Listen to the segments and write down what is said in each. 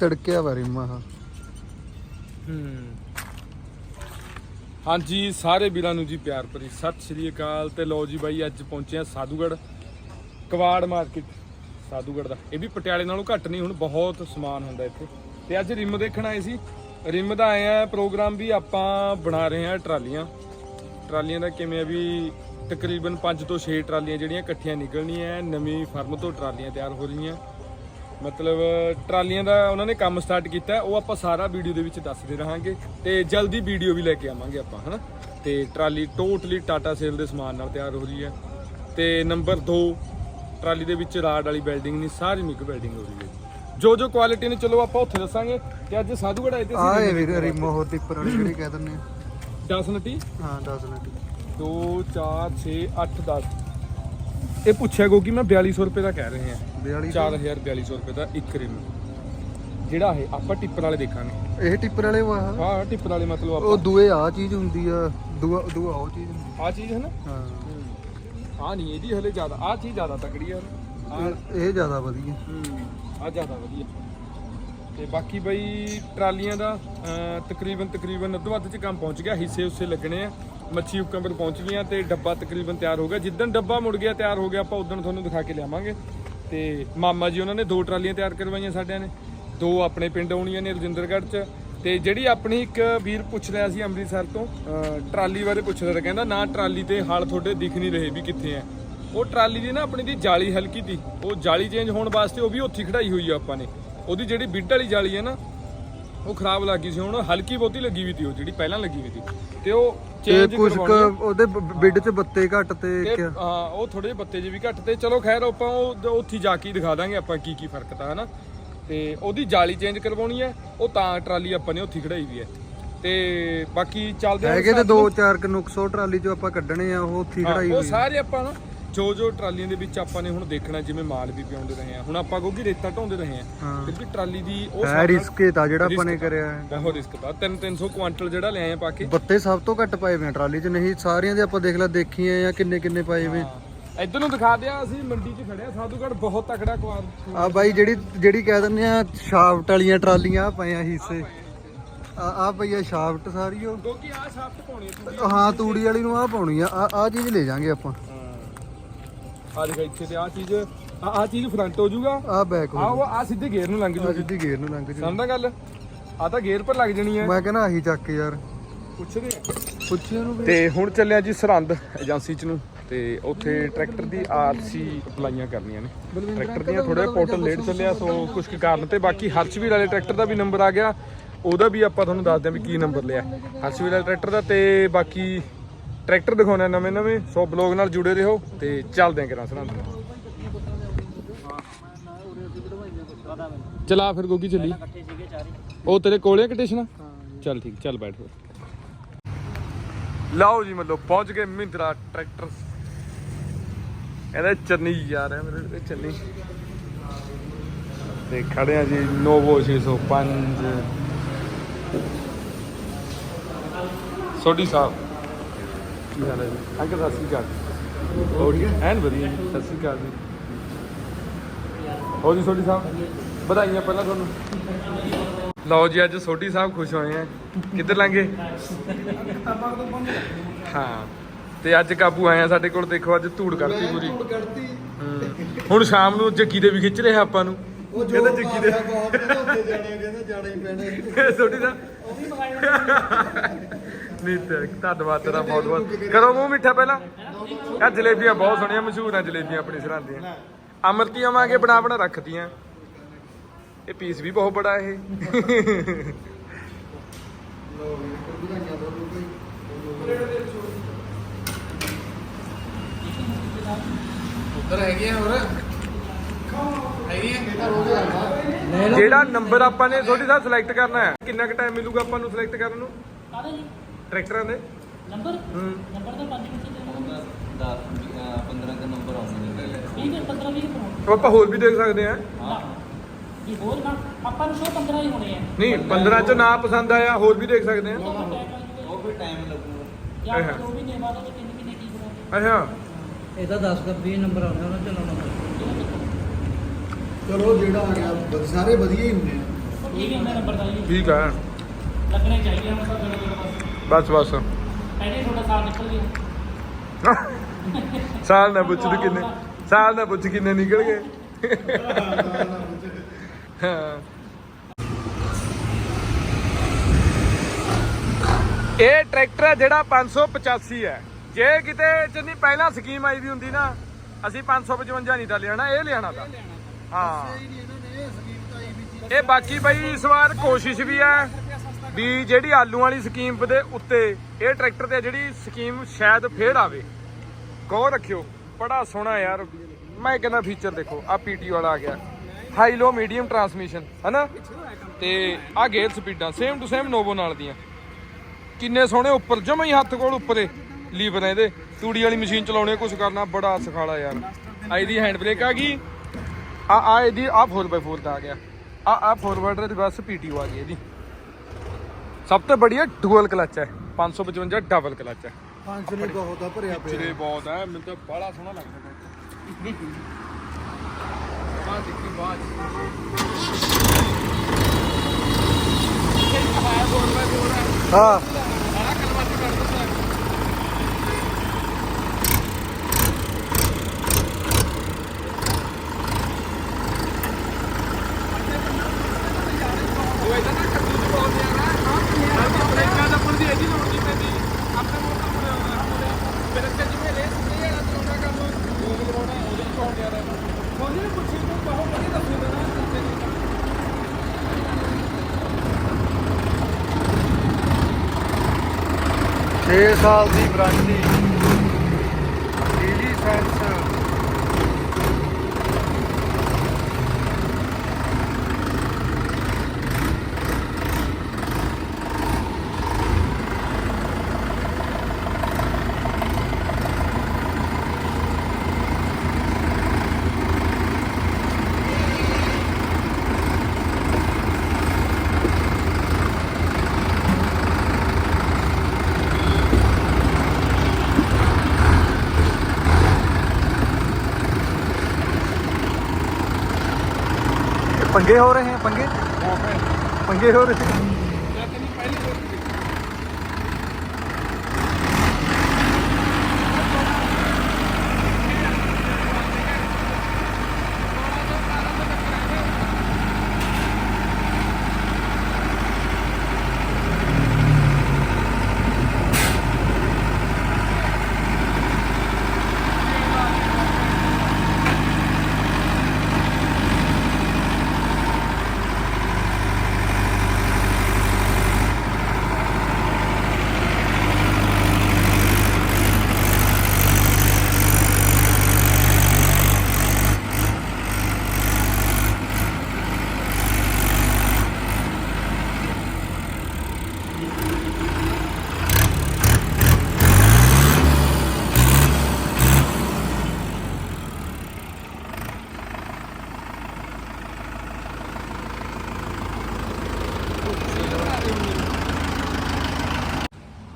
ਤੜਕਿਆ ਵਾ ਰਿਮਾ ਹਾਂ। ਹੂੰ ਹਾਂਜੀ, ਸਾਰੇ ਵੀਰਾਂ ਨੂੰ ਜੀ ਪਿਆਰ ਭਰੀ ਸਤਿ ਸ਼੍ਰੀ ਅਕਾਲ ਤੇ ਲੋ ਜੀ ਬਾਈ, ਅੱਜ ਪਹੁੰਚੇ ਆ ਸਾਧੂਗੜ ਕਵਾੜ ਮਾਰਕੀਟ। ਸਾਧੂਗੜ ਦਾ। ਇਹ ਵੀ ਪਟਿਆਲੇ ਨਾਲੋਂ ਘੱਟ ਨਹੀਂ, ਹੁਣ ਬਹੁਤ ਸਮਾਨ ਹੁੰਦਾ ਇੱਥੇ। ਤੇ ਅੱਜ ਰਿਮ ਦੇਖਣ ਆਏ ਸੀ। ਰਿਮ ਦਾ ਆਏ ਆ ਪ੍ਰੋਗਰਾਮ ਵੀ ਆਪਾਂ ਬਣਾ ਰਹੇ ਆ ਟਰਾਲੀਆਂ। ਟਰਾਲੀਆਂ ਦਾ ਕਿਵੇਂ ਆ ਵੀ ਤਕਰੀਬਨ 5 ਤੋਂ 6 ਟਰਾਲੀਆਂ ਜਿਹੜੀਆਂ ਇਕੱਠੀਆਂ ਨਿਕਲਣੀਆਂ, ਨਵੀਂ ਫਰਮ ਤੋਂ ਟਰਾਲੀਆਂ ਤਿਆਰ ਹੋ ਰਹੀਆਂ। ਮਤਲਬ ਟਰਾਲੀਆਂ ਦਾ ਉਹਨਾਂ ਨੇ ਕੰਮ ਸਟਾਰਟ ਕੀਤਾ ਹੈ, ਉਹ ਆਪਾਂ ਸਾਰਾ ਵੀਡੀਓ ਦੇ ਵਿੱਚ ਦੱਸਦੇ ਰਹਾਂਗੇ ਤੇ ਜਲਦੀ ਵੀਡੀਓ ਵੀ ਲੈ ਕੇ ਆਵਾਂਗੇ ਆਪਾਂ ਹਨਾ? ਤੇ ਟਰਾਲੀ ਟੋਟਲੀ ਟਾਟਾ ਸੇਲ ਦੇ ਸਮਾਨ ਨਾਲ ਤਿਆਰ ਹੋ ਰਹੀ ਹੈ। ਤੇ ਨੰਬਰ 2 ਟਰਾਲੀ ਦੇ ਵਿੱਚ ਰਾਡ ਵਾਲੀ ਬਿਲਡਿੰਗ ਨਹੀਂ ਸਾਰੀ ਮਿਕ ਬਿਲਡਿੰਗ ਹੋ ਰਹੀ ਹੈ। ਜੋ ਜੋ ਕੁਆਲਿਟੀ ਨੇ ਚਲੋ ਆਪਾਂ ਉੱਥੇ ਦੱਸਾਂਗੇ ਤੇ ਅੱਜ ਸਾਧੂਗੜ ਆਏ ਤੇ ਆ ਇਹ ਵੀ ਰਿਮੋ ਹੋਰ ਟਿੱਪਰ ਵਾਲੀ ਜਿਹੜੀ ਕਹਿ ਦਿੰਦੇ ਆ। 10 ਨਟੀ ਹਾਂ? 10 ਮਿੰਟ 2 4 6 8 10 ਇਹ ਪੁੱਛਿਆ ਗੋ ਕਿ ਮੈਂ 4200 ਰੁਪਏ ਦਾ ਕਹਿ ਰਹੇ। ਹਾਂ 42 4200 ਰੁਪਏ ਦਾ ਇੱਕ ਰਿਮ ਜਿਹੜਾ ਇਹ ਆਪਾਂ ਟਿੱਪਰ ਵਾਲੇ ਦੇਖਾਂਗੇ। ਇਹ ਟਿੱਪਰ ਵਾਲੇ ਵਾ? ਆਹ। ਹਾਂ ਟਿੱਪਰ ਵਾਲੇ ਮਤਲਬ ਉਹ ਆਪਾਂ ਦੂਏ ਆ ਚੀਜ਼ ਹੁੰਦੀ ਆ ਦੂਆ ਦੂਆ ਉਹ ਚੀਜ਼ ਹੁੰਦੀ ਆ। ਚੀਜ਼ ਹੈ ਨਾ? ਹਾਂ। ਆ ਨਹੀਂ ਇਹਦੀ ਹਲੇ ਜ਼ਿਆਦਾ ਆ ਚੀਜ਼ ਜ਼ਿਆਦਾ ਤਕੜੀ ਆ। ਆ ਇਹ- ਇਹ ਜ਼ਿਆਦਾ ਵਧੀਆ। ਆ ਜ਼ਿਆਦਾ ਵਧੀਆ। ਤੇ ਬਾਕੀ ਬਈ ਟਰਾਲੀਆਂ ਦਾ ਅਹ, ਤਕਰੀਬਨ ਤਕਰੀਬਨ ਅੱਧੋ ਅੱਧ ਚ ਕੰਮ ਪਹੁੰਚ ਗਿਆ ਹਿੱਸੇ ਉਸੇ ਲੱਗਣੇ ਆ। ਮੱਛੀ ਹੁਕਮ ਪਰ ਪਹੁੰਚ ਗਈਆਂ ਤੇ ਡੱਬਾ ਤਕਰੀਬਨ ਤਿਆਰ ਹੋ ਗਿਆ। ਜਿੱਦਣ ਡੱਬਾ ਮੁੜ ਗਿਆ, ਤਿਆਰ ਹੋ ਗਿਆ, ਆਪਾਂ ਉਦੋਂ ਤੁਹਾਨੂੰ ਦਿਖਾ ਕੇ ਲਿਆਵਾਂਗੇ। ਤੇ ਮਾਮਾ ਜੀ ਉਹਨਾਂ ਨੇ ਦੋ ਟਰਾਲੀਆਂ ਤਿਆਰ ਕਰਵਾਈਆਂ ਸਾਡਿਆਂ ਨੇ। ਦੋ ਆਪਣੇ ਪਿੰਡ ਆਉਣੀਆਂ ਨੇ ਰਜਿੰਦਰਗੜ੍ਹ ਚ। ਤੇ ਜਿਹੜੀ ਆਪਣੀ ਇੱਕ ਵੀਰ ਪੁੱਛ ਰਿਹਾ ਸੀ ਅੰਮ੍ਰਿਤਸਰ ਤੋਂ ਟਰਾਲੀ ਬਾਰੇ ਪੁੱਛ ਰਿਹਾ, ਕਹਿੰਦਾ, ਨਾ, ਟਰਾਲੀ ਤੇ ਹਾਲ ਤੁਹਾਡੇ ਦਿਖ ਨਹੀਂ ਰਹੇ ਵੀ ਕਿੱਥੇ ਆ ਉਹ ਟਰਾਲੀ ਦੀ ਨਾ ਆਪਣੀ ਦੀ ਜਾਲੀ ਹਲਕੀ ਦੀ ਉਹ ਜਾਲੀ ਚੇਂਜ ਹੋਣ ਵਾਸਤੇ ਉਹ ਵੀ ਉੱਥੇ ਹੀ ਖੜਾਈ ਹੋਈ ਆ ਆਪਾਂ ਨੇ। ਉਹਦੀ ਜਿਹੜੀ ਬਿੱਡ ਵਾਲੀ ਜਾਲੀ ਹੈ ਨਾ ਉਹ ਖਰਾਬ ਲੱਗੀ ਸੀ ਹੁਣ ਹਲਕੀ ਬਹੁਤੀ ਲੱਗੀ ਵੀ ਤੀ ਉਹ ਜਿਹੜੀ ਪਹਿਲਾਂ ਲੱਗੀ ਵੀ ਤੀ ਤੇ ਉਹ ਤੇ ਚੇਂਜ ਕੁਝ ਕਰਵਾਉਣੀ। ਉਹਦੇ ਬਿੱਡ 'ਚ ਬੱਤੇ ਘੱਟ ਤੇ ਤੇ ਕਿਆ ਹਾਂ ਉਹ ਥੋੜੇ ਜਿਹੇ ਬੱਤੇ ਜਿਹੇ ਵੀ ਘੱਟ ਤੇ ਚਲੋ ਖੈਰ ਆਪਾਂ ਉਹ ਉੱਥੇ ਜਾ ਕੇ ਹੀ ਦਿਖਾ ਦਾਂਗੇ ਆਪਾਂ ਕੀ ਕੀ ਫ਼ਰਕ ਤਾਂ ਹਨਾ ਤੇ ਉਹਦੀ ਜਾਲੀ ਚੇਂਜ ਕਰਵਾਉਣੀ ਹੈ ਉਹ ਤਾਂ ਟਰਾਲੀ ਆਪਾਂ ਨੇ ਉੱਥੇ ਖੜਾਈ ਵੀ ਹੈ ਤੇ ਬਾਕੀ ਚੱਲਦੇ ਹਾਂ ਹੈਗੇ ਤੇ ਸਾਥ ਦੋ ਨੂੰ। ਚਾਰ ਕ ਨੁਕਸੋ ਟਰਾਲੀ 'ਚੋਂ ਆਪਾਂ ਕੱਢਣੇ ਆ ਉਹ ਉੱਥੇ ਹੀ ਖੜਾਈ ਉਹ ਹੋਈ। ਸਾਰੇ ਆਪਾਂ ਨਾ ਜੋ ਜੋ ਟਰਾਲੀਆਂ ਦੇ ਵਿੱਚ ਆਪਾਂ ਨੇ ਹੁਣ ਦੇਖਣਾ ਜਿਵੇਂ ਮਾਲ ਵੀ ਪਿਆਉਂਦੇ ਰਹੇ ਆ। ਹੁਣ ਆਪਾਂ ਗੋਗੀ ਰੇਤਾ ਢੋਂਦੇ ਰਹੇ ਆ। ਹਾਂ। ਕਿਉਂਕਿ ਟਰਾਲੀ ਦੀ ਉਹ ਹੈ ਰਿਸਕ ਇਹ ਤਾਂ ਜਿਹੜਾ ਆਪਾਂ ਨੇ ਕਰਿਆ ਹੈ। ਬਹੁਤ ਰਿਸਕ ਦਾ 3 300 ਕੁਆਂਟਲ ਜਿਹੜਾ ਲਿਆਏ ਆ ਪਾ ਕੇ। ਬੱਤੇ ਸਭ ਤੋਂ ਘੱਟ ਪਾਏ ਹੋਏ ਆ ਟਰਾਲੀ 'ਚ ਨਹੀਂ ਸਾਰਿਆਂ ਦੇ ਆਪਾਂ ਦੇਖ ਲੈ ਦੇਖੀਏ ਜਾਂ ਕਿੰਨੇ ਕਿੰਨੇ ਪਾਏ ਹੋਏ ਇੱਧਰ ਨੂੰ ਦਿਖਾ ਦਿਆ ਅਸੀਂ ਮੰਡੀ 'ਚ ਖੜਿਆ ਸਾਧੂਗੜ ਬਹੁਤ ਤਕੜਾ ਕੁਆਰ ਆ ਬਾਈ ਜਿਹੜੀ ਜਿਹੜੀ ਕਹਿ ਦਿੰਦੇ ਆ ਸ਼ਾਫਟ ਵਾਲੀਆਂ ਟਰਾਲੀਆਂ ਆ ਪਏ ਆ ਹਿੱਸੇ ਆ ਆ ਪਈ ਆ ਸ਼ਾਫਟ ਸਾਰੀ ਉਹ। ਕਿਉਂਕਿ ਆ ਸ਼ਾਫਟ ਪਾਉਣੀ ਹੈ ਹਾਂ ਤੂੜੀ ਵਾਲੀ ਨੂੰ ਆ ਪਾਉਣੀ ਆ। ਆ ਆ ਚੀਜ਼ ਲੈ ਜਾਾਂਗੇ ਆਪਾਂ। ਆ ਦੇਖ ਇੱਥੇ ਤੇ ਆ ਚੀਜ਼ ਆ ਆ ਚੀਜ਼ ਫਰੰਟ ਹੋ ਜਾਊਗਾ। ਆ ਬੈਕ ਆ ਉਹ ਆ ਸਿੱਧੇ ਗੇਅਰ ਨੂੰ ਲੰਘ ਆ ਜੂਗੀ ਸਿੱਧੀ ਗੇਅਰ ਨੂੰ ਲੰਘ ਜੂ ਸਮਝਦਾ ਗੱਲ? ਆ ਤਾਂ ਗੇਅਰ ਪਰ ਲੱਗ ਜਣੀ ਹੈ ਮੈਂ ਕਹਿੰਦਾ ਆਹੀ ਚੱਕ ਕੇ ਯਾਰ। ਪੁੱਛਦੇ ਆ। ਵੀ। ਤੇ ਹੁਣ ਚੱਲਿਆ ਜੀ ਸਰਹੰਦ ਏਜੰਸੀ ਚ ਨੂੰ। ਤੇ ਉੱਥੇ ਟਰੈਕਟਰ ਦੀ ਆਰਸੀ ਅਪਲਾਈਆਂ ਕਰਨੀਆਂ ਨੇ। ਟਰੈਕਟਰ ਦੀਆਂ ਥੋੜੇ ਪੋਰਟਲ ਲੇਟ ਚੱਲਿਆ ਸੋ ਕੁਝ ਕੁ ਕਾਰਨ ਤੇ ਬਾਕੀ ਹਰਸ਼ਵੀਰ ਵਾਲੇ ਟਰੈਕਟਰ ਦਾ ਵੀ ਨੰਬਰ ਆ ਗਿਆ। ਉਹਦਾ ਵੀ ਆਪਾਂ ਤੁਹਾਨੂੰ ਦੱਸਦੇ ਹਾਂ ਵੀ ਕੀ ਨੰਬਰ ਲਿਆ। ਹਰਸ਼ਵੀਰ ਵਾਲੇ ਟਰੈਕਟਰ ਦਾ ਤੇ ਬਾਕੀ ਟਰੈਕਟਰ ਦਿਖਾਉਣਾ ਨਵੇਂ ਨਵੇਂ, ਸੋ ਬਲੌਗ ਨਾਲ ਜੁੜੇ ਰਹੋ ਤੇ ਚੱਲਦੇ ਆਂ ਕਿਰਾਂ ਸਰਹੰਦ ਨੂੰ ਚਲਾ ਫਿਰ ਗੋਗੀ ਚੱਲੀ। ਉਹ ਤੇਰੇ ਕੋਲੇ ਕਟੇਸ਼ਨ ਚੱਲ ਠੀਕ, ਚੱਲ ਬੈਠ ਫਿਰ। ਲਓ ਜੀ ਮਤਲਬ ਪਹੁੰਚ ਗਏ ਮਹਿੰਦਰਾ ਟਰੈਕਟਰ। ਇਹਦੇ ਚੰਨੀ ਜਾ ਰਿਹਾ ਮੇਰੇ ਚੰਨੀ। ਤੇ ਖੜੇ ਆ ਜੀ ਨੋਵੋ 605 ਸੋਢੀ ਸਾਹਿਬ ਕੀ ਹਾਲ ਹੈ ਜੀ? ਅੰਕਲ ਸਤਿ ਸ਼੍ਰੀ ਅਕਾਲ। ਹੋਰ ਐਨ ਵਧੀਆ ਜੀ ਸਤਿ ਸ਼੍ਰੀ ਅਕਾਲ ਜੀ। ਹੋ ਜੀ ਸੋਢੀ ਸਾਹਿਬ? ਵਧਾਈਆਂ ਪਹਿਲਾਂ ਤੁਹਾਨੂੰ। ਲਓ ਜੀ ਅੱਜ ਸੋਢੀ ਸਾਹਿਬ ਖੁਸ਼ ਹੋਏ ਆ ਕਿੱਧਰ ਲਾਂਗੇ ਹਾਂ। ਤੇ ਅੱਜ ਕਾਬੂ ਆਏ ਆ ਸਾਡੇ ਕੋਲ ਦੇਖੋ ਅੱਜ ਧੂੜ ਕਰਤੀ ਪੂਰੀ। ਹੂੰ। ਹੁਣ ਸ਼ਾਮ ਨੂੰ ਜੱਗੀ ਦੇ ਵੀ ਖਿੱਚ ਰਿਹਾ ਆਪਾਂ ਨੂੰ। ਉਹ ਜੱਗੀ ਦੇ ਬਹੁਤ ਉੱਤੇ ਜਾਣੇ ਕਹਿੰਦਾ ਜਾਣਾ ਹੀ ਪੈਣਾ ਛੋਟੀ ਦਾ ਨਹੀਂ ਤੇ ਧੰਨਵਾਦ ਤੇਰਾ ਬਹੁਤ ਬਹੁਤ। ਕਰੋ ਮੂੰਹ ਮਿੱਠਾ ਪਹਿਲਾਂ। ਆ ਜਲੇਬੀਆਂ ਬਹੁਤ ਸੋਹਣੀਆਂ ਮਸ਼ਹੂਰ ਆ ਜਲੇਬੀਆਂ ਆਪਣੀ ਸਰਹੰਦ ਦੀਆਂ। ਅਮਰਤੀਆਂ ਵਾਂਗੇ ਬਣਾ ਬਣਾ ਰੱਖਤੀਆਂ ਇਹ ਪੀਸ ਵੀ ਬਹੁਤ ਬੜਾ ਇਹ। ਉੱਧਰ ਹੈਗੇ ਆ ਹੋਰ? ਹੈਗੇ ਆ ਜਿਹੜਾ ਨੰਬਰ ਆਪਾਂ ਨੇ ਛੋਟੀ ਸਾਹਿਬ ਸਿਲੈਕਟ ਕਰਨਾ ਹੈ। ਕਿੰਨਾ ਕੁ ਟਾਈਮ ਮਿਲੂਗਾ ਆਪਾਂ ਨੂੰ ਸਿਲੈਕਟ ਕਰਨ ਨੂੰ? ਕਾਹਦਾ ਜੀ ਟਰੈਕਟਰਾਂ ਦੇ? ਨੰਬਰ? ਹੂੰ। ਨੰਬਰ ਤਾਂ 5 ਮਿੰਟ ਦੇ ਦੇਵਾਂਗੇ। 10 15 ਦਾ ਨੰਬਰ ਆਉਣਗੇ 20 ਦੇ 15 20 ਕਰੋ ਉਹ ਆਪਾਂ ਹੋਰ ਵੀ ਦੇਖ ਸਕਦੇ ਆ ਜੀ ਹੋਰ ਨਾ ਆਪਾਂ ਨੂੰ 100 15 ਹੀ ਹੋਣੇ ਆ। ਨਹੀਂ 15 ਚ ਨਾ ਪਸੰਦ ਆਇਆ ਹੋਰ ਵੀ ਦੇਖ ਸਕਦੇ ਆ ਉਹ ਤਾਂ ਉਹ ਫਿਰ ਟਾਈਮ ਲੱਗੂਗਾ ਜਾਂ ਹਾਂ। ਫਿਰ ਉਹ ਵੀ ਨੇ ਬਾਅਦ ਵਿੱਚ ਕਿੰਨੇ ਕਿੰਨੇ ਕੀ ਬਣਾਉਂਦੇ ਅੱਛਾ। ਇਹ ਤਾਂ 10 ਦਾ 20 ਨੰਬਰ ਆਉਣੇ ਉਹਨਾਂ ਚਲਾਉਣਾ ਚਲੋ ਜਿਹੜਾ ਆ ਗਿਆ ਸਾਰੇ ਵਧੀਆ ਹੀ ਹੁੰਦੇ ਆ। ਇਹ ਕਿੰਨੇ ਨੰਬਰ ਦਾ ਠੀਕ ਹੈ ਲੱਗਣੇ ਚਾਹੀਦੇ ਤਾਂ ਗੇੜਾ ਬਸ ਬਸ। ਪਹਿਲੇ ਸਾਲ ਨਿਕਲ ਗਿਆ। ਸਾਲ ਨਾ ਪੁੱਛ ਤੂੰ ਕਿੰਨੇ ਸਾਲ ਨਾ ਪੁੱਛ ਕਿੰਨੇ ਨਿਕਲ ਗਏ। ਇਹ ਟਰੈਕਟਰ ਹੈ ਜਿਹੜਾ 585 ਹੈ। ਜੇ ਕਿਤੇ ਨਹੀਂ ਪਹਿਲਾਂ ਸਕੀਮ ਆਈ ਵੀ ਹੁੰਦੀ ਨਾ ਅਸੀਂ 555 ਨਹੀਂ ਤਾਂ ਲੈਣਾ ਇਹ ਲੈਣਾ ਤਾਂ। ਹਾਂ। ਇਹ ਬਾਕੀ ਬਈ ਇਸ ਵਾਰ ਕੋਸ਼ਿਸ਼ ਵੀ ਹੈ ਵੀ ਜਿਹੜੀ ਆਲੂ ਵਾਲੀ ਸਕੀਮ ਦੇ ਉੱਤੇ ਇਹ ਟਰੈਕਟਰ ਤੇ ਜਿਹੜੀ ਸਕੀਮ ਸ਼ਾਇਦ ਫੇਰ ਆਵੇ। ਗੌਰ ਰੱਖਿਓ, ਬੜਾ ਸੋਹਣਾ ਯਾਰ। ਮੈਂ ਕਹਿੰਦਾ ਫੀਚਰ ਦੇਖੋ ਆ ਪੀਟੀ ਵਾਲਾ ਆ ਗਿਆ। ਹਾਈ ਲੋ ਮੀਡੀਅਮ ਟਰਾਂਸਮਿਸ਼ਨ ਹਨਾ? ਤੇ ਆ ਗੇਅਰ ਸਪੀਡਾਂ ਸੇਮ ਟੂ ਸੇਮ ਨੋਵੋ ਨਾਲ ਦੀਆਂ। ਕਿੰਨੇ ਸੋਹਣੇ ਉੱਪਰ, ਜਮਾ ਹੀ ਹੱਥ ਕੋਲ ਉੱਪਰੇ ਲੀਵਰ ਇਹਦੇ। ਤੂੜੀ ਵਾਲੀ ਮਸ਼ੀਨ ਚਲਾਉਣੇ ਕੁਝ ਕਰਨਾ, ਬੜਾ ਸਖਾਲਾ ਯਾਰ। ਆ ਇਹਦੀ ਹੈਂਡ ਬ੍ਰੇਕ ਆ ਗਈ। ਆ ਆ ਇਹਦੀ ਆ 4x4 ਦਾ ਆ ਗਿਆ। ਆ ਆ ਫੋਰਵਰਡ ਰਿਵਰਸ ਪੀਟੀਓ ਆ ਗਈ ਇਹਦੀ। ਸਭ ਤੋਂ ਬੜੀਆ ਡੂਅਲ ਕਲਚ ਹੈ 555 ਡਬਲ ਕਲਚ ਹੈ ਫੰਕਸ਼ਨ ਹੀ ਬਹੁਤ ਆ ਭਰਿਆ ਪਿਆ ਪਿਛਲੇ ਬਹੁਤ ਹੈ ਮੈਨੂੰ ਤਾਂ ਬੜਾ ਸੋਹਣਾ ਲੱਗਦਾ ਬਾਅਦ ਦੇਖੀ ਬਾਅਦ ਹਾਂ 6 ਸਾਲ ਦੀ ਵਾਰੰਟੀ। पंगे हो रहे हैं पंगे पंगे हो रहे हैं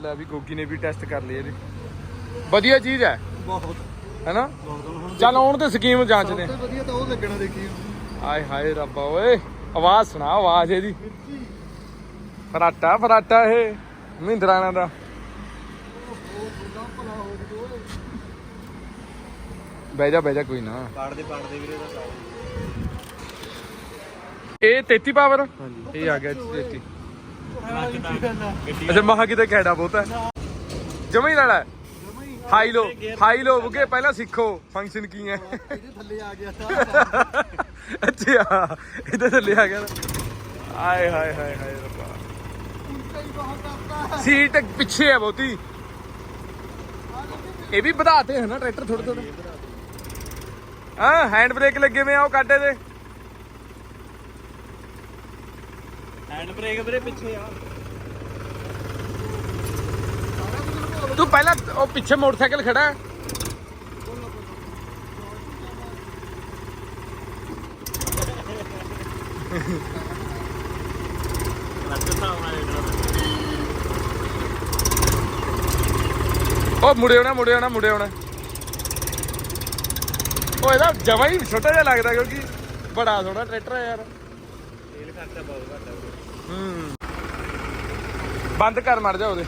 ਲੈ ਵੀ ਗੋਗੀ ਨੇ ਵੀ ਟੈਸਟ ਕਰ ਲਿਆ ਇਹਦੇ। ਵਧੀਆ ਚੀਜ਼ ਹੈ। ਬਹੁਤ। ਹੈਨਾ? ਚੱਲ ਆਉਣ ਤੇ ਸਕੀਮ ਜਾਂਚਦੇ ਸਭ ਤੋਂ ਵਧੀਆ ਤਾਂ ਉਹ ਲੱਗਣਾ ਦੇਖੀ। ਆਏ ਹਾਏ ਰੱਬਾ ਓਏ ਆਵਾਜ਼ ਸੁਣਾ ਆਵਾਜ਼ ਇਹਦੀ। ਫਰਾਟਾ ਫਰਾਟਾ ਇਹ ਮਹਿੰਦਰਾਣਾ ਦਾ। ਬਹਿ ਜਾ ਬਹਿ ਜਾ ਕੋਈ ਨਾ। ਪਾੜ ਦੇ ਪਾੜ ਦੇ ਵੀਰੇ ਦਾ ਇਹ 33 ਪਾਵਰ ਇਹ ਆ ਗਿਆ 33 ਅੱਛਾ, ਮਹਾ ਕਿਤੇ ਕਹਿਣਾ ਬਹੁਤ ਹੈ। ਜਮਾ ਹਾਈ ਲੋ ਹਾਈ ਲੋ ਬੁਗੇ, ਪਹਿਲਾਂ ਸਿੱਖੋ ਫੰਕਸ਼ਨ ਕੀ ਹੈ। ਇਹਦੇ ਥੱਲੇ ਆ ਗਿਆ ਅੱਛਾ, ਇਹਦੇ ਥੱਲੇ ਆ ਗਿਆ। ਆਏ, ਹਾਏ ਹਾਏ ਹਾਏ, ਰੱਬਾ। ਸੀਟ ਪਿੱਛੇ ਹੈ ਬਹੁਤੀ। ਇਹ ਵੀ ਵਧਾਤੇ ਹਨ ਨਾ, ਟਰੈਕਟਰ ਥੋੜੇ ਥੋੜੇ ਹਾਂ ਹੈਂਡ ਬ੍ਰੇਕ ਲੱਗੇ ਹੋਏ ਆ, ਉਹ ਕਾਡੇ ਦੇ ਹੈਂਡ ਬ੍ਰੇਕ ਵੀਰੇ ਪਿੱਛੇ ਆ। ਤੂੰ ਪਹਿਲਾਂ ਉਹ ਪਿੱਛੇ ਮੋਟਰਸਾਈਕਲ ਖੜਾ। ਉਹ ਮੁੜੇ ਹੋਣਾ ਮੁੜੇ ਹੋਣਾ ਮੁੜੇ ਹੋਣਾ ਉਹ ਇਹਦਾ ਜਮਾ ਹੀ ਛੋਟਾ ਜਿਹਾ ਲੱਗਦਾ ਕਿਉਂਕਿ ਬੜਾ ਸੋਹਣਾ ਟਰੈਕਟਰ ਹੈ ਯਾਰ। ਖਰਚਾ ਬਹੁਤ ਘੱਟ ਹੈ। ਹੂੰ ਬੰਦ ਕਰ ਮੜ ਜਾ ਉਹਦੇ।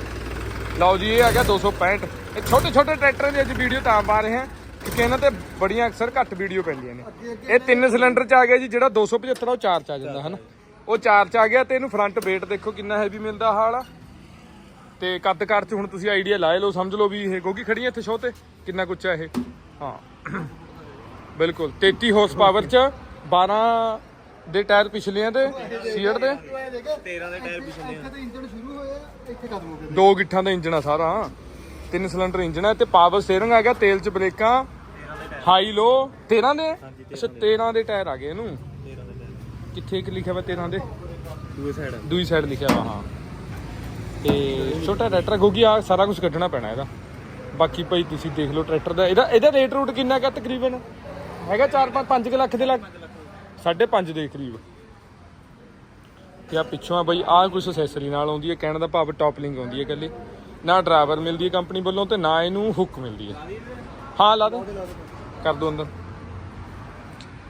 ਲਓ ਜੀ ਇਹ ਆ ਗਿਆ 265 ਇਹ ਛੋਟੇ ਛੋਟੇ ਟਰੈਕਟਰਾਂ ਦੀ ਅੱਜ ਵੀਡੀਓ ਤਾਂ ਪਾ ਰਹੇ ਹਾਂ ਕਿਉਂਕਿ ਇਹਨਾਂ ਤੇ ਬੜੀਆਂ ਅਕਸਰ ਘੱਟ ਵੀਡੀਓ ਪੈਂਦੀਆਂ ਨੇ। ਇਹ ਤਿੰਨ ਸਿਲੰਡਰ ਚ ਆ ਗਿਆ ਜੀ ਜਿਹੜਾ 275 ਉਹ ਚਾਰ ਚ ਆ ਜਾਂਦਾ ਹਨਾ? ਉਹ ਚਾਰ ਚ ਆ ਗਿਆ ਤੇ ਇਹਨੂੰ ਫਰੰਟ weight ਦੇਖੋ ਕਿੰਨਾ ਹੈਵੀ ਮਿਲਦਾ ਹਾਲ ਤੇ ਕੱਦ ਕਾਰ ਚ ਹੁਣ ਤੁਸੀਂ ਆਈਡੀਆ ਲਾਏ ਲਓ ਸਮਝ ਲਓ ਵੀ ਇਹ ਗੋਗੀ ਖੜੀ ਹੈ ਇੱਥੇ ਸ਼ੋਅ ਤੇ ਕਿੰਨਾ ਕੁਛ ਆ ਇਹ? ਹਾਂ। ਬਿਲਕੁਲ। 33 ਹਾਰਸ ਪਾਵਰ ਚ 12 ਦੇ ਟਾਇਰ ਪਿਛਲੀਆਂ ਤੇ ਸੀਟ ਦੇ? 13 ਦੇ ਟਾਇਰ ਪਿਛਲੇ ਇੱਥੇ ਤਾਂ ਇੰਜਣ ਸ਼ੁਰੂ ਹੋਇਆ ਇੱਥੇ ਖਤਮ ਹੋ ਗਿਆ। ਦੋ ਗਿੱਠਾਂ ਦਾ ਇੰਜਣ ਆ ਸਾਰਾ। ਤਿੰਨ ਸਿਲੰਡਰ ਇੰਜਣ ਹੈ ਤੇ ਪਾਵਰ ਸਟੀਅਰਿੰਗ ਆ ਗਿਆ ਤੇਲ ਚ ਬ੍ਰੇਕਾਂ ਹਾਈ ਲੋ 13 ਦੇ? ਅੱਛਾ 13 ਦੇ ਟਾਇਰ ਆ ਗਏ ਇਹਨੂੰ। 13 ਦੇ ਟਾਇਰ। ਕਿੱਥੇ ਇੱਕ ਲਿਖਿਆ ਵਾ 13 ਦੇ? ਦੂਏ ਸਾਈਡ ਦੂਈ ਸਾਈਡ ਲਿਖਿਆ ਵਾ ਹਾਂ। ਤੇ ਛੋਟਾ ਟਰੈਕਟਰ ਕਿਉਂਕਿ ਆ ਸਾਰਾ ਕੁਝ ਕੱਢਣਾ ਪੈਣਾ ਇਹਦਾ। ਬਾਕੀ ਭਾਈ ਤੁਸੀਂ ਦੇਖ ਲਓ ਟਰੈਕਟਰ ਦਾ। ਇਹਦਾ ਇਹਦਾ ਰੇਟ ਰੂਟ ਕਿੰਨਾ ਕਾ ਤਕਰੀਬਨ? ਹੈਗਾ 4 5 5 ਲੱਖ ਦੇ ਲੱਗ 5.5 ਦੇ ਕਰੀਬ। ਤੇ ਆ ਪਿੱਛੋਂ ਆ ਬਈ ਆ ਕੁਝ ਅਸੈਸਰੀ ਨਾਲ ਆਉਂਦੀ ਹੈ ਕਹਿਣ ਦਾ ਭਾਵ ਟੌਪਲਿੰਗ ਆਉਂਦੀ ਹੈ ਇਕੱਲੀ। ਨਾ ਡਰਾਈਵਰ ਮਿਲਦੀ ਹੈ ਕੰਪਨੀ ਵੱਲੋਂ ਤੇ ਨਾ ਇਹਨੂੰ ਹੁੱਕ ਮਿਲਦੀ ਹੈ। ਹਾਂ ਲਾ ਦੋ। ਕਰ ਦੋ ਅੰਦਰ।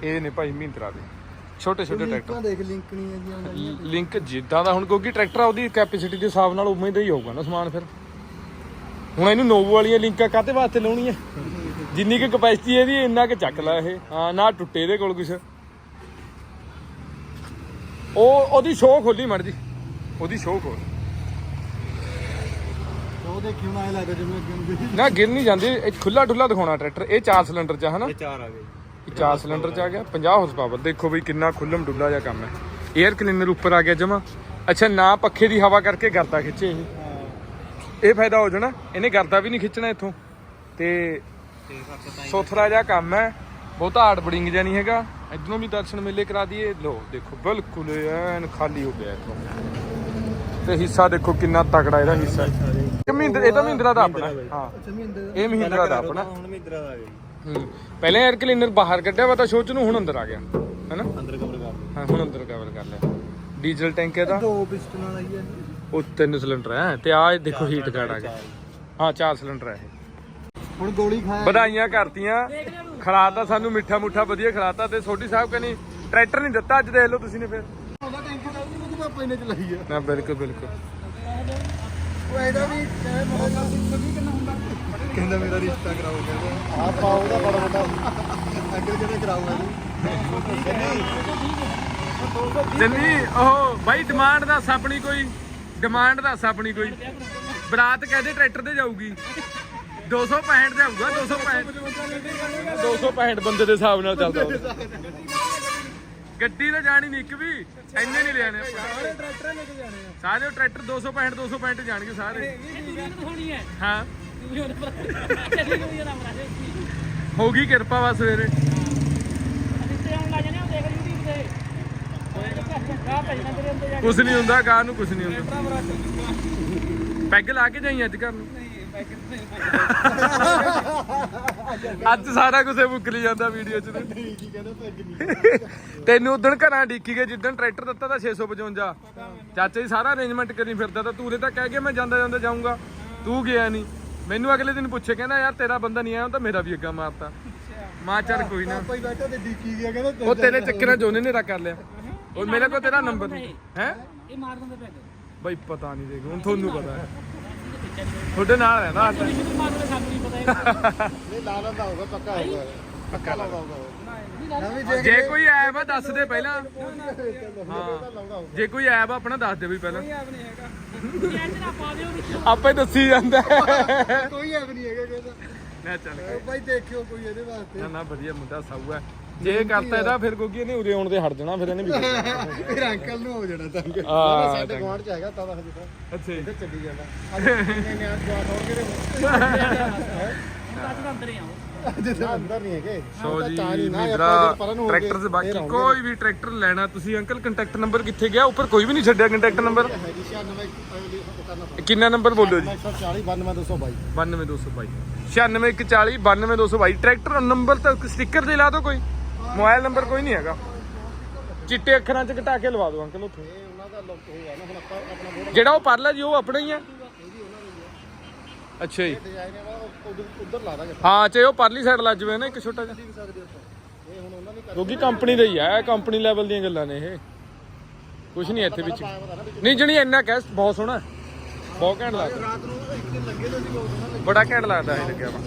ਇਹ ਨੇ ਭਾਈ ਮਹਿੰਦਰਾ ਦੇ। ਛੋਟੇ ਛੋਟੇ ਟਰੈਕਟਰ ਦੇਖ ਲਿੰਕ ਨਹੀਂ ਉਹਨਾਂ ਦੀਆਂ। ਲਿੰਕ ਜਿੱਦਾਂ ਦਾ ਹੁਣ ਕਿਉਂਕਿ ਟਰੈਕਟਰ ਆ ਉਹਦੀ ਕੈਪੈਸਿਟੀ ਦੇ ਹਿਸਾਬ ਨਾਲ ਉਵੇਂ ਦਾ ਹੀ ਹੋਊਗਾ ਨਾ ਸਮਾਨ ਫਿਰ। ਹੁਣ ਇਹਨੂੰ ਨੋਵੋ ਵਾਲੀਆਂ ਲਿੰਕਾਂ ਕਾਤੇ ਵਾਸਤੇ ਲਾਉਣੀਆਂ? ਜਿੰਨੀ ਕੁ ਕਪੈਸਿਟੀ ਇਹਦੀ ਇੰਨਾ ਕੁ ਚੱਕ ਲਾ ਇਹ। ਹਾਂ ਨਾ ਟੁੱਟੇ ਇਹਦੇ ਕੋਲ ਕੁਛ। ਉਹ ਉਹਦੀ ਸ਼ੋਅ ਖੋਲੀ ਮੜ ਜੀ। ਉਹਦੀ ਸ਼ੋਅ ਖੋਲ। ਉਹ ਦੇਖੀ ਹੁਣ ਐ ਲੱਗਦਾ ਜਿਵੇਂ ਅੱਗੇ ਨੂੰ ਗਿਰ ਨਹੀਂ ਜਾਂਦੀ। ਇਹ ਖੁੱਲਾ ਡੁੱਲਾ ਦਿਖਾਉਣਾ ਟਰੈਕਟਰ ਇਹ 4 ਸਿਲੰਡਰ ਚ ਆ, ਹਨਾ? ਇਹ ਚਾਰ ਆ ਗਏ। ਇਹ 4 ਸਿਲੰਡਰ ਚ ਆ ਗਿਆ। 50 ਹਾਰਸ ਪਾਵਰ ਦੇਖੋ ਬਈ ਕਿੰਨਾ ਖੁੱਲਮ ਡੁੱਲਾ ਜਿਹਾ ਕੰਮ ਹੈ। 에ਅਰ ਕਲੀਨਰ ਉੱਪਰ ਆ ਗਿਆ ਜਮਾ। ਅੱਛਾ ਨਾ ਪੱਖੇ ਦੀ ਹਵਾ ਕਰਕੇ ਗਰਦਾ ਖਿੱਚੇ ਇਹ। ਇਹ ਫਾਇਦਾ ਹੋ ਜਾਣਾ। ਇਹਨੇ ਗਰਦਾ ਵੀ ਨਹੀਂ ਖਿੱਚਣਾ ਇੱਥੋਂ। ਤੇ ਸੋਥਰਾ ਜਿਹਾ ਕੰਮ ਹੈ। ਬਹੁਤਾ ਹਾਰਡ ਬੜਿੰਗ ਜਿਹਾ ਨਹੀਂ ਹੈਗਾ। ਇਧਰੋਂ ਵੀ ਦਰਸ਼ਨ ਮੇਲੇ ਕਰਾ ਦਈਏ। ਲੋ ਦੇਖੋ ਬਿਲਕੁਲ ਐਨ ਖਾਲੀ ਹੋ ਗਿਆ ਇੱਥੋਂ। ਤੇ ਹਿੱਸਾ ਦੇਖੋ ਕਿੰਨਾ ਤਕੜਾ ਇਹਦਾ ਹਿੱਸਾ। ਇਹ ਮਹਿੰਦਰ ਇਹ ਤਾਂ ਮਹਿੰਦਰਾ ਦਾ ਆਪਣਾ। ਹਾਂ। ਇਹ ਮਹਿੰਦਰਾ ਦਾ ਆਪਣਾ। ਹੁਣ ਮਿੰਦਰਾ ਦਾ ਆ ਹੂੰ। ਪਹਿਲੇ 에ਅਰ ਕਲੀਨਰ ਬਾਹਰ ਕੱਢਿਆ ਵਾ ਤਾਂ ਸ਼ੋਚ ਨੂੰ ਹੁਣ ਅੰਦਰ ਆ ਗਿਆ। ਹੈਨਾ? ਅੰਦਰ ਕਵਰ ਕਰ ਲਓ ਹਾਂ ਹੁਣ ਅੰਦਰ ਕਵਰ ਕਰ ਲਿਆ। ਡੀਜ਼ਲ ਟੈਂਕ ਇਹਦਾ? ਦੋ ਪਿਸਟਨਾਂ ਦਾ ਹੀ ਹੈ। ਉਹ ਤਿੰਨ ਸਿਲੰਡਰ ਹੈ ਤੇ ਆਹ ਦੇਖੋ ਹੀਟ ਗਾਰਡ ਆ ਗਿਆ। ਹਾਂ ਚਾਰ ਸਿਲੰਡਰ ਹੈ ਇਹ। ਹੁਣ ਗੋਲੀ ਖਾਇਆ ਵਧਾਈਆਂ ਕਰਤੀਆਂ। ਖਿਲਾਤਾ ਸਾਨੂੰ ਮਿੱਠਾ ਮੁੱਠਾ ਵਧੀਆ ਖਿਲਾਤਾ ਤੇ ਸੋਢੀ ਸਾਹਿਬ ਕਹਿੰਦੀ ਟਰੈਕਟਰ ਨਹੀਂ ਦਿੱਤਾ ਅੱਜ ਦੇਖ ਲਓ ਤੁਸੀਂ ਨੇ ਫਿਰ। ਉਹਦਾ ਟੈਂਕ ਦਾ ਵੀ ਉਹਦੇ ਪਾਪਾ ਨੇ ਚਲਾਈ ਆ। ਨਾ ਬਿਲਕੁਲ ਬਿਲਕੁਲ। ਉਹ ਇਹਦਾ ਵੀ ਕਹਿ ਮੇਰਾ ਕਿੰਨਾ ਹੁੰਦਾ? ਕਹਿੰਦਾ ਮੇਰਾ ਰਿਸ਼ਤਾ ਕਰਾਓ ਕਹਿੰਦਾ। ਆ ਪਾਓ ਦਾ ਬੜਾ ਵੱਡਾ ਅੱਗੇ ਕਿਹਨੇ ਕਰਾਊਗਾ ਜੰਨੀ ਉਹ ਬਾਈ ਡਿਮਾਂਡ ਦੱਸ ਆਪਣੀ ਕੋਈ ਡਿਮਾਂਡ ਦੱਸ ਆਪਣੀ ਕੋਈ। ਬਰਾਤ ਕਹਦੇ ਟਰੈਕਟਰ ਤੇ ਜਾਊਗੀ। 265 ਤੇ ਆਊਗਾ 265 265 ਬੰਦੇ ਦੇ ਹਿਸਾਬ ਨਾਲ ਚੱਲਦਾ ਉਹ। ਗੱਡੀ ਤਾਂ ਜਾਣੀ ਨਹੀਂ ਇੱਕ ਵੀ ਇੰਨੇ ਨਹੀਂ ਲੈਣੇ ਸਾਰੇ ਟਰੈਕਟਰ ਲੈ ਕੇ ਜਾਣੇ ਆ। ਸਾਰੇ ਟਰੈਕਟਰ 265 265 ਜਾਣਗੇ ਸਾਰੇ। ਹੋਣੀ ਹੈ। ਹਾਂ। ਵੀ ਉਹਦੇ ਪਰ ਚੱਲੀ ਹੋਈ ਹੈ ਨਾ ਮਰਾ ਹੋ ਗਈ ਕਿਰਪਾ ਵਾ ਸਵੇਰੇ। ਅਸੀਂ ਤੇ ਆਉਣ ਲੱਗ ਜਾਂਦੇ ਆ ਦੇਖ YouTube ਤੇ। ਕਾ ਭਜਣਾ ਤੇਰੇ ਅੰਦਰ ਜਾ ਕੁਛ ਨਹੀਂ ਹੁੰਦਾ ਗਾਹ ਨੂੰ ਕੁਛ ਨਹੀਂ ਹੁੰਦਾ। ਪੈਗ ਲਾ ਕੇ ਜਾਈ ਅੱਜ ਘਰ ਨੂੰ। ਅੱਜ ਸਾਰਾ ਕੁਝ ਮੁੱਕ ਲਈ ਜਾਂਦਾ ਵੀਡੀਓ 'ਚ ਤੇ। ਕੀ ਕਹਿੰਦਾ ਪੈਗ ਨਹੀਂ ਤੈਨੂੰ ਉਦੋਂ ਘਰਾਂ ਡੀਕੀ ਗਏ ਜਿੱਦਣ ਟਰੈਕਟਰ ਦਿੱਤਾ ਤਾਂ 655 ਚਾਚਾ ਜੀ ਸਾਰਾ ਅਰੇਂਜਮੈਂਟ ਕਰੀ ਫਿਰਦਾ ਤਾਂ ਤੂੰ ਉਰੇ ਤਾਂ ਕਹਿ ਕੇ ਮੈਂ ਜਾਂਦਾ ਜਾਂਦਾ ਜਾਊਂਗਾ। ਤੂੰ ਗਿਆ ਨਹੀਂ ਮੈਨੂੰ ਅਗਲੇ ਦਿਨ ਪੁੱਛੇ ਕਹਿੰਦਾ ਯਾਰ ਤੇਰਾ ਬੰਦਾ ਨਹੀਂ ਆਇਆ ਤਾਂ ਮੇਰਾ ਵੀ ਅੱਗਾ ਮਾਰਤਾ। ਮਾਂ ਚੱਲ ਕੋਈ ਨਾ। ਹੀ ਬੈਠਾ ਤੇ ਡੀਕੀ ਗਿਆ ਕਹਿੰਦਾ ਉਹ ਤੇਰੇ ਚੱਕਰਾਂ 'ਚ ਉਹਨੇ ਨੇਰਾ ਕਰ ਲਿਆ। ਉਹ ਮੇਰੇ ਕੋਲ ਤੇਰਾ ਨੰਬਰ ਨਹੀਂ ਹੈ? ਇਹ ਮਾਰ ਦਿੰਦੇ ਪੈਗ ਬਈ ਪਤਾ ਨਹੀਂ ਦੇਖ ਹੁਣ ਤੁਹਾਨੂੰ ਪਤਾ ਹੈ। ਤੁਹਾਡੇ ਨਾਲ ਸ਼ੁਰੂ ਮਾਰ ਦਿੰਦੇ ਸਾਨੂੰ ਨਹੀਂ ਪਤਾ ਲਾ ਲੈਂਦਾ ਹੋਊਗਾ ਪੱਕਾ ਹੋਊਗਾ। ਪੱਕਾ ਲਾ ਨਵੀਂ ਜੇ ਕੋਈ ਐਪ ਆ ਦੱਸ ਦੇ ਪਹਿਲਾਂ। ਹਾਂ। ਜੇ ਕੋਈ ਐਪ ਆਪਣਾ ਦੱਸ ਦੇ ਵੀ ਪਹਿਲਾਂ। ਆਪੇ ਦੱਸੀ ਜਾਂਦਾ। ਕੋਈ ਐਪ ਨਹੀਂ ਹੈਗਾ ਕਹਿੰਦਾ ਨਾ ਚੱਲ ਭਾਈ ਦੇਖਿਓ ਕੋਈ ਇਹਦੇ ਵਾਸਤੇ। ਨਾ ਨਾ ਵਧੀਆ ਮੁੰਡਾ ਸਾਊ ਹੈ। ਜੇ ਇਹ ਕਰਤਾ ਇਹਦਾ ਫਿਰ ਕਿਉਂਕਿ ਇਹਨੇ ਉਰੇ ਆਉਣ ਦੇ ਹਟ ਜਾਣਾ ਫਿਰ ਇਹਨੇ ਵੀ ਫਿਰ ਅੰਕਲ ਨੂੰ ਹੋ ਜਾਣਾ ਤੰਗ ਆ ਸਾਡੇ ਗਵਾਂਢ ਚ ਹੈਗਾ ਤਾਂ ਹਜੇ ਤਾਂ। ਅੱਛਾ ਜੀ। ਚੱਲੀ ਜਾਂਦਾ। ਅੱਜ ਕਿੰਨੇ ਨਿਆਂ ਜਵਾਬ ਹੋ ਗਏ ਅੱਜ ਦਾ ਅੰਦਰ ਹੀ ਨਹੀਂ ਹੈਗੇ। ਸੋ ਜੀ ਮਿੱਤਰਾ ਟਰੈਕਟਰ ਦੇ ਬਾਕੀ ਕੋਈ ਵੀ ਟਰੈਕਟਰ ਲੈਣਾ ਤੁਸੀਂ ਅੰਕਲ ਕੰਟੈਕਟ ਨੰਬਰ ਕਿੱਥੇ ਗਿਆ? ਉੱਪਰ ਕੋਈ ਵੀ ਨਹੀਂ ਛੱਡਿਆ ਕੰਟੈਕਟ ਨੰਬਰ ਹੈਗੀ 96 ਕਰਨਾ ਕਿੰਨਾ ਨੰਬਰ ਬੋਲੋ ਜੀ? 140 9222 92222 96140 92222 ਟਰੈਕਟਰ ਨੰਬਰ ਤਾਂ ਸਟicker ਤੇ ਲਾ ਦਿਓ ਕੋਈ। ਮੋਬਾਈਲ ਨੰਬਰ ਕੋਈ ਨਹੀਂ ਹੈਗਾ। ਚਿੱਟੇ ਅੱਖਰਾਂ 'ਚ ਘਟਾ ਕੇ ਲਵਾ ਦਿਓ ਅੰਕਲ ਉੱਥੇ। ਇਹ ਉਹਨਾਂ ਦਾ ਲੋਕ ਹੋਇਆ ਨਾ ਹੁਣ ਆਪਾਂ ਆਪਣਾ ਬੋਰਡ ਜਿਹੜਾ ਉਹ ਪਰਲਾ ਜੀ ਉਹ ਆਪਣਾ ਹੀ ਆ। ਅੱਛਾ ਜੀ। ਡਿਜ਼ਾਈਨ ਹੈ ਉਹ ਉਧਰ ਉਧਰ ਲਾ ਦਾਂਗੇ। ਹਾਂ ਚਾਹੇ ਉਹ ਪਰਲੀ ਸਾਈਡ ਲੱਜ ਜਾਵੇ ਨਾ ਇੱਕ ਛੋਟਾ ਜਿਹਾ। ਸਕਦੇ ਆਪਾਂ ਇਹ ਹੁਣ ਉਹਨਾਂ ਨੇ ਕਿਉਂਕਿ ਕੰਪਨੀ ਦਾ ਹੀ ਆ ਕੰਪਨੀ ਲੈਵਲ ਦੀਆਂ ਗੱਲਾਂ ਨੇ ਇਹ। ਕੁਛ ਨਹੀਂ ਇੱਥੇ ਵਿੱਚ। ਨਹੀਂ ਜਣੀ ਇੰਨਾ ਕਹਿ ਬਹੁਤ ਸੋਹਣਾ। ਬਹੁਤ ਘੈਂਟ ਲੱਗਦਾ। ਰਾਤ ਨੂੰ ਇੱਕ ਦਿਨ ਲੱਗੇ ਤੇ ਸੀ ਬਹੁਤ ਸੋਹਣਾ ਬੜਾ ਘੈਂਟ ਲੱਗਦਾ ਇਹ ਲੱਗਿਆ ਵਾ।